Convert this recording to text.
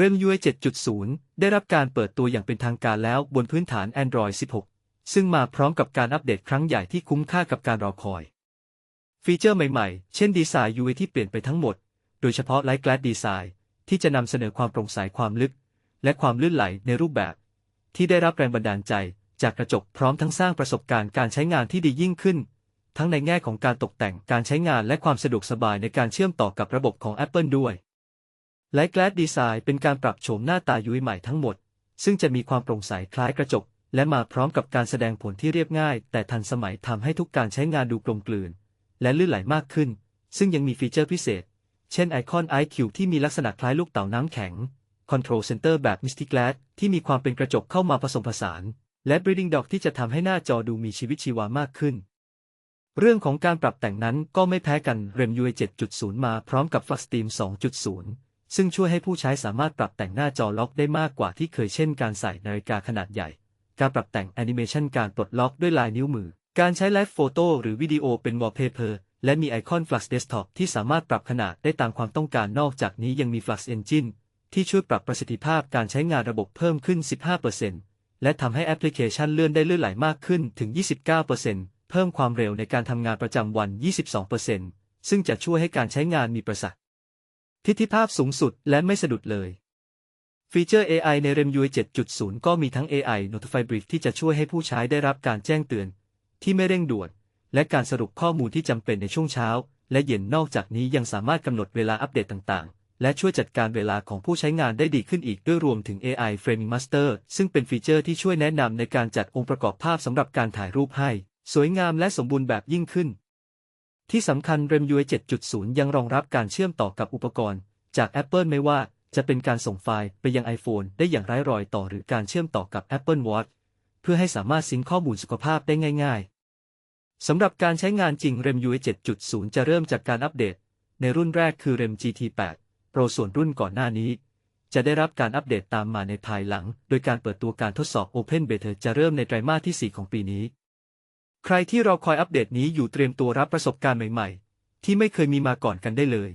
เรื่อง UI 7.0 ได้รับการเปิดตัวอย่างเป็นทางการแล้วบนพื้นฐาน Android 16 ซึ่งมาพร้อมกับการอัปเดตครั้งใหญ่ที่คุ้มค่ากับการรอคอย ฟีเจอร์ใหม่ๆ เช่นดีไซน์ UI ที่เปลี่ยนไปทั้งหมด โดยเฉพาะ Light Glass Design ที่จะนำเสนอความโปร่งใสความลึก และความลื่นไหลในรูปแบบ ที่ได้รับแรงบันดาลใจ จากกระจกพร้อมทั้งสร้างประสบการณ์การใช้งานที่ดียิ่งขึ้น ทั้งในแง่ของการตกแต่งการใช้งานและความสะดวกสบายในการเชื่อมต่อกับระบบของ Apple ด้วย Light Glass Design เป็นการปรับโฉมหน้าตา UI ใหม่ทั้งหมด ซึ่งจะมีความโปร่งใสคล้ายกระจก และมาพร้อมกับการแสดงผลที่เรียบง่าย แต่ทันสมัยทำให้ทุกการใช้งานดูกลมกลืน และลื่นไหลมากขึ้น ซึ่งยังมีฟีเจอร์พิเศษ เช่นไอคอน IQ ที่มีลักษณะคล้ายลูกเต่าน้ำแข็ง Control Center แบบ Mystic Glass ที่มีความเป็นกระจกเข้ามาผสมผสาน และ Breathing Dock ที่จะทำให้หน้าจอดูมีชีวิตชีวามากขึ้น เรื่องของการปรับแต่งนั้นก็ไม่แพ้กัน REM UI 7.0 มาพร้อมกับ Flux Steam 2.0 ซึ่งช่วยให้ผู้ใช้สามารถปรับแต่งหน้าจอล็อกได้มากกว่าที่เคยเช่นการใส่นาฬิกาขนาดใหญ่ การปรับแต่งแอนิเมชันการปลดล็อกด้วยลายนิ้วมือ การใช้ไลฟ์โฟโต้หรือวิดีโอเป็นวอลเปเปอร์และมีไอคอน Flux Desktop ที่สามารถปรับขนาดได้ตามความต้องการนอกจากนี้ยังมี Flux Engine ที่ช่วยปรับประสิทธิภาพการใช้งานระบบเพิ่มขึ้น 15%และทำให้แอปพลิเคชันเลื่อนได้เลื่นไหลมากขึ้นถึง 29%เพิ่มความเร็วในการทำงานประจำวัน 22%ซึ่งจะช่วยให้การใช้งานมีประสิทธิ ภาพสูงสุดและไม่สะดุดเลย ฟีเจอร์ AI ใน REM UI 7.0 ก็มีทั้ง AI Notify Brief ที่จะช่วยให้ผู้ใช้ได้รับการแจ้งเตือน ที่ไม่เร่งด่วน และการสรุปข้อมูลที่จำเป็นในช่วงเช้า และเย็นนอกจากนี้ยังสามารถกำหนดเวลาอัปเดตต่างๆ และช่วยจัดการเวลาของผู้ใช้งานได้ดีขึ้นอีกด้วยรวมถึง AI Framing Master ซึ่งเป็นฟีเจอร์ที่ช่วยแนะนำในการจัดองค์ประกอบภาพสำหรับการถ่ายรูปให้ สวยงามและสมบูรณ์แบบยิ่งขึ้น ที่สำคัญ REM UI 7.0 ยังรองรับการเชื่อมต่อกับอุปกรณ์ จาก Apple ไม่ว่าจะเป็นการส่งไฟล์ไปยัง iPhone ได้อย่างไร้รอยต่อหรือการเชื่อมต่อกับ Apple Watch เพื่อให้สามารถซิงข้อมูลสุขภาพได้ง่าย ๆ สำหรับการใช้งานจริง REM UI 7.0 จะเริ่มจากการอัปเดต ในรุ่นแรกคือ REM GT 8 Pro ส่วนรุ่นก่อนหน้านี้ จะได้รับการอัปเดตตามมาในภายหลัง โดยการเปิดตัวการทดสอบ Open Beta จะเริ่มในไตรมาสที่ 4 ของปีนี้ ใครที่รอคอยอัปเดตนี้อยู่เตรียมตัวรับประสบการณ์ใหม่ ๆ ที่ไม่เคยมีมาก่อนกันได้เลย